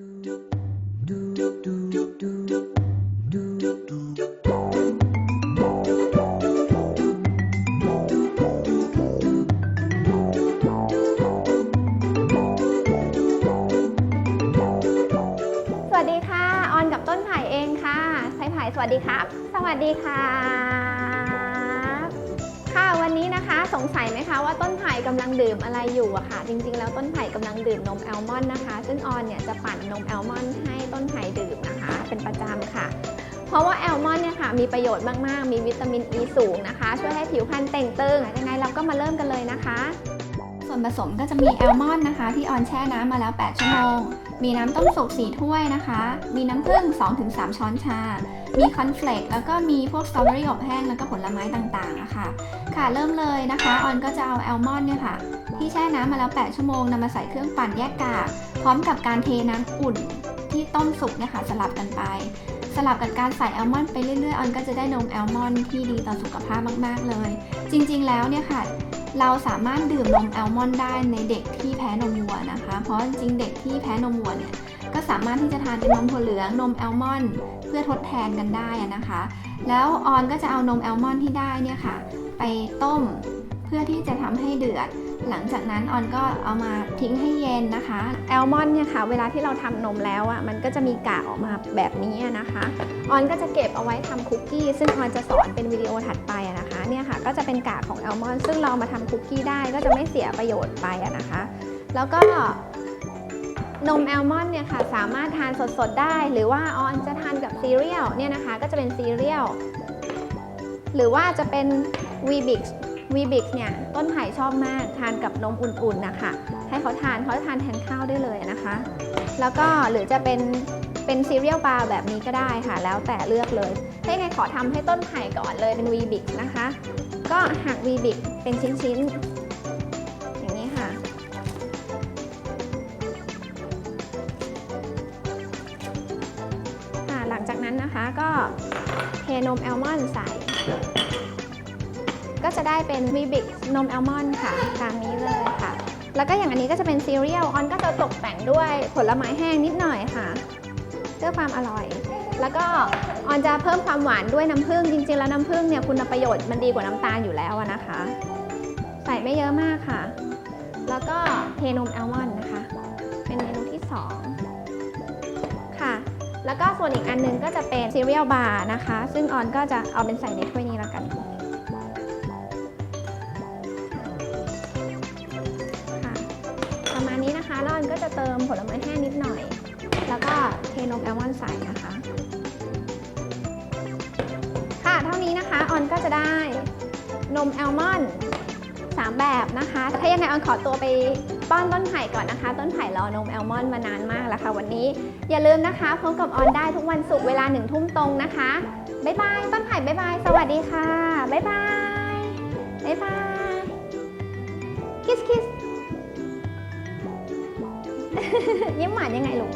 สวัสดีค่ะ ออนกับต้นไผ่เองค่ะไผ่ไผ่สวัสดีครับ สวัสดีค่ะ ค่ะวันนี้นะคะสงสัยไหมคะว่าต้นไผ่กำลังดื่มอะไรอยู่อะค่ะ จริงๆ แล้วต้นไผ่กำลังดื่มนมแอลมอนด์นะคะ ซึ่งออนเนี่ยจะปั่นนมแอลมอนด์ให้ต้นไผ่ดื่มนะคะ เป็นประจำค่ะ เพราะว่าแอลมอนด์เนี่ยค่ะมีประโยชน์มากๆ มีวิตามินอ e ีสูงนะคะ ช่วยให้ผิวพรรณเต่งตึงยังไงเราก็มาเริ่มกันเลยนะคะ ส่วนผสมก็จะมีแอลมอนด์นะคะ ที่ออนแช่น้ำมาแล้ว 8 ชั่วโมง มีน้ำต้มสุก 4 ถ้วยนะคะ มีน้ำผึ้ง 2-3 ช้อนชา มีคอนเฟลกแล้วก็มีพวกสตรอเบอรี่อบแห้งแล้วก็ผลไม้ต่างๆอะค่ะ ค่ะเริ่มเลยนะคะ ออนก็จะเอาแอลมอนด์เนี่ยค่ะ ที่แช่น้ำมาแล้ว 8 ชั่วโมงนำมาใส่เครื่องปั่นแยกกากพร้อมกับการเทน้ำอุ่นที่ต้มสุกเนี่ยค่ะสลับกันไป สลับกับการใส่แอลมอนด์ไปเรื่อยๆ ออนก็จะได้นมแอลมอนด์ที่ดีต่อสุขภาพมากๆเลย จริงๆแล้วเนี่ยค่ะ เราสามารถดื่มนมแอลมอนด์ได้ในเด็กที่แพ้นมวัวนะคะ เพราะจริงเด็กที่แพ้นมวัวเนี่ยก็สามารถที่จะทานเป็นนมถั่วเหลืองนมแอลมอนด์เพื่อทดแทนกันได้นะคะ แล้วออนก็จะเอานมแอลมอนด์ที่ได้เนี่ยค่ะ ไปต้ม พื่อที่จะทำให้เดือด หลังจากนั้นออนก็เอามาทิ้งให้เย็นนะคะแอลมอนด์เนี่ยค่ะเวลาที่เราทำนมแล้วอะมันก็จะมีกากออกมาแบบนี้นะคะออนก็จะเก็บเอาไว้ทำคุกกี้ซึ่งออนจะสอนเป็นวิดีโอถัดไปนะคะเนี่ยค่ะก็จะเป็นกากของแอลมอนด์ซึ่งเรามาทำคุกกี้ได้ก็จะไม่เสียประโยชน์ไปนะคะ แล้วก็นมแอลมอนด์เนี่ยค่ะสามารถทานสดๆได้ หรือว่าออนจะทานกับซีเรียลเนี่ยนะคะก็จะเป็นซีเรียลหรือว่าจะเป็น v b i x v b i x เนี่ยต้นไผ่ชอบมากทานกับนมอุ่นๆนะคะ ให้เขาทานเขาจะทานแทนข้าวได้เลยนะคะ แล้วก็หรือจะเป็นเป็นซีเรียลบาร์แบบนี้ก็ได้ค่ะ แล้วแต่เลือกเลยถ้ายังไงขอทำให้ต้นไผ่ก่อนเลยเป็น v b i x นะคะ ก็หัก v b i x เป็นชิ้นๆ อย่างนี้ค่ะค่ะ หลังจากนั้นนะคะก็เทนมแอลมอนด์ใส่ ก็จะได้เป็น v b i x นมแอลมอนด์ค่ะ ตามนี้เลยค่ะ แล้วก็อย่างอันนี้ก็จะเป็นซีเรียลออนก็จะตกแต่งด้วยผลไม้แห้งนิดหน่อยค่ะเพื่อความอร่อย แล้วก็ออนจะเพิ่มความหวานด้วยน้ำผึ้งจริงๆ แล้วน้ำผึ้งเนี่ยคุณประโยชน์มันดีกว่าน้ำตาลอยู่แล้วนะคะ ใส่ไม่เยอะมากค่ะ แล้วก็เทนมแอลมอนด์นะคะ เป็นเมนูที่ 2 ค่ะ แล้วก็ส่วนอีกอันหนึงก็จะเป็นซีเรียลบาร์นะคะ ซึ่งออนก็จะเอาเป็นใส่ในถ้วยนี้แล้วกัน ประมาณนี้นะคะแล้วออนก็จะเติมผลไม้แห้งนิดหน่อย แล้วก็เทนมแอลมอนด์ใส่นะคะ ค่ะเท่านี้นะคะออนก็จะได้นมแอลมอนด์สามแบบนะคะ ถ้ายังไงออนขอตัวไปป้อนต้นไผ่ก่อนนะคะ ต้นไผ่รอนมแอลมอนด์มานานมากแล้วค่ะ วันนี้อย่าลืมนะคะพบกับออนได้ทุกวันศุกร์เวลาหนึ่งทุ่มตรงนะคะบ๊ายบาย ต้นไผ่บ๊ายบาย สวัสดีค่ะบ๊ายบายบ๊ายบายคิสคิส ยิ้มหวานยังไงลูก